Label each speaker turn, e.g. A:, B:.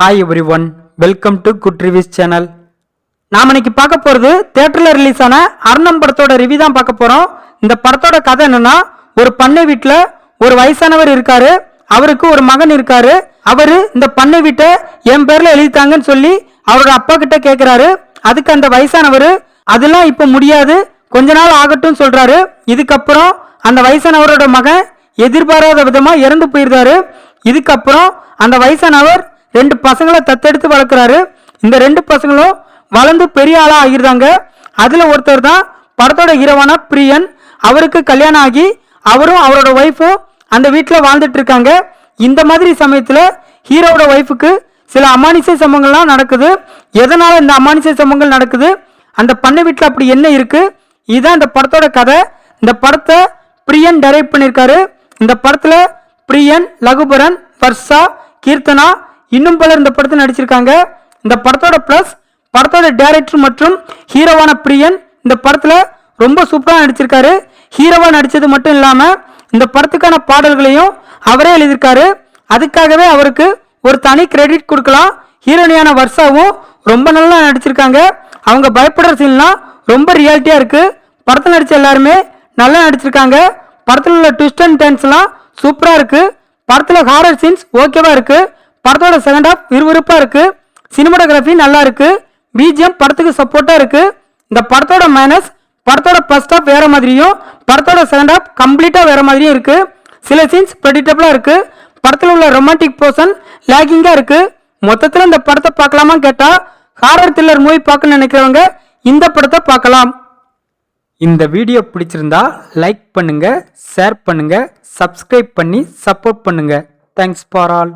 A: Hi everyone welcome to good reviews channel நாம் இன்னைக்கு பார்க்க போகிறது தேட்டரில் ரிலீஸ் ஆன அர்ணம் படத்தோட ரிவ்யூ தான் பார்க்க போகிறோம் இந்த படத்தோட கதை என்னன்னா ஒரு பண்ணை வீட்டில் ஒரு வயசானவர் இருக்காரு. அவருக்கு ஒரு மகன் இருக்காரு. அவர் இந்த பண்ணை வீட்டை என் பேரில் எழுதித்தாங்கன்னு சொல்லி அவரோட அப்பா கிட்ட கேட்குறாரு அதுக்கு அந்த வயசானவர் அதெல்லாம் இப்போ முடியாது. கொஞ்ச நாள் ஆகட்டும் சொல்கிறாரு இதுக்கப்புறம் அந்த வயசானவரோட மகன் எதிர்பாராத விதமாக இறந்து போயிருந்தாரு. இதுக்கப்புறம் அந்த வயசானவர் ரெண்டு பசங்களை தத்தெடுத்து வளர்க்குறாரு. இந்த ரெண்டு பசங்களும் வளர்ந்து பெரிய ஆளாக ஆகிருந்தாங்க அதில் ஒருத்தர் தான் படத்தோட ஹீரோவான பிரியன். அவருக்கு கல்யாணம் ஆகி அவரும் அவரோட ஒய்ஃபும் அந்த வீட்டில் வாழ்ந்துட்டு இருக்காங்க. இந்த மாதிரி சமயத்தில் ஹீரோவோட ஒய்ஃபுக்கு சில அமானுஷ்ய சம்பவங்கள்லாம் நடக்குது. எதனால் இந்த அமானுஷ்ய சம்பவங்கள் நடக்குது? அந்த பண்ணை வீட்டில் அப்படி என்ன இருக்குது இதுதான் இந்த படத்தோட கதை. இந்த படத்தை பிரியன் டைரக்ட் பண்ணியிருக்காரு. இந்த படத்தில் பிரியன் லகுபரன் வர்ஷா கீர்த்தனா இன்னும் பலர் இந்த படத்தில் நடிச்சிருக்காங்க. இந்த படத்தோட ப்ளஸ் படத்தோட டேரக்டர் மற்றும் ஹீரோவான பிரியன் இந்த படத்தில் ரொம்ப சூப்பராக நடிச்சிருக்காரு. ஹீரோவாக நடித்தது மட்டும் இல்லாமல் இந்த படத்துக்கான பாடல்களையும் அவரே எழுதியிருக்காரு. அதுக்காகவே அவருக்கு ஒரு தனி கிரெடிட் கொடுக்கலாம். ஹீரோனியான வர்ஷாவும் ரொம்ப நல்லா நடிச்சிருக்காங்க. அவங்க பயப்படுற சீன்லாம் ரொம்ப ரியாலிட்டியாக இருக்குது படத்தில் நடித்த எல்லாருமே நல்லா நடிச்சிருக்காங்க. படத்தில் உள்ள ட்விஸ்ட் அண்ட் டென்ஸ்லாம் சூப்பராக இருக்குது படத்தில் ஹாரர் சீன்ஸ் ஓகேவாக இருக்குது படத்தோட செகண்ட் ஹாஃப் விறுவிறுப்பாக இருக்குது சினிமாட்டோகிராஃபி நல்லா இருக்குது பிஜிஎம் படத்துக்கு சப்போர்ட்டாக இருக்குது இந்த படத்தோட மைனஸ் படத்தோட ஃபர்ஸ்ட் ஹாஃப் வேறு மாதிரியும் படத்தோட செகண்ட் ஹாஃப் கம்ப்ளீட்டாக வேறு மாதிரியும் இருக்குது சில சீன்ஸ் ப்ரெடிக்டபுளாக இருக்குது படத்தில் உள்ள ரொமான்டிக் போர்ஷன் லேகிங்காக இருக்குது மொத்தத்தில் இந்த படத்தை பார்க்கலாமா கேட்டால் ஹாரர் த்ரில்லர் மூவி பார்க்கணும்னு நினைக்கிறவங்க இந்த படத்தை பார்க்கலாம். இந்த வீடியோ பிடிச்சிருந்தா லைக் பண்ணுங்கள் ஷேர் பண்ணுங்கள் சப்ஸ்கிரைப் பண்ணி சப்போர்ட் பண்ணுங்கள் தேங்க்ஸ் ஃபார் ஆல்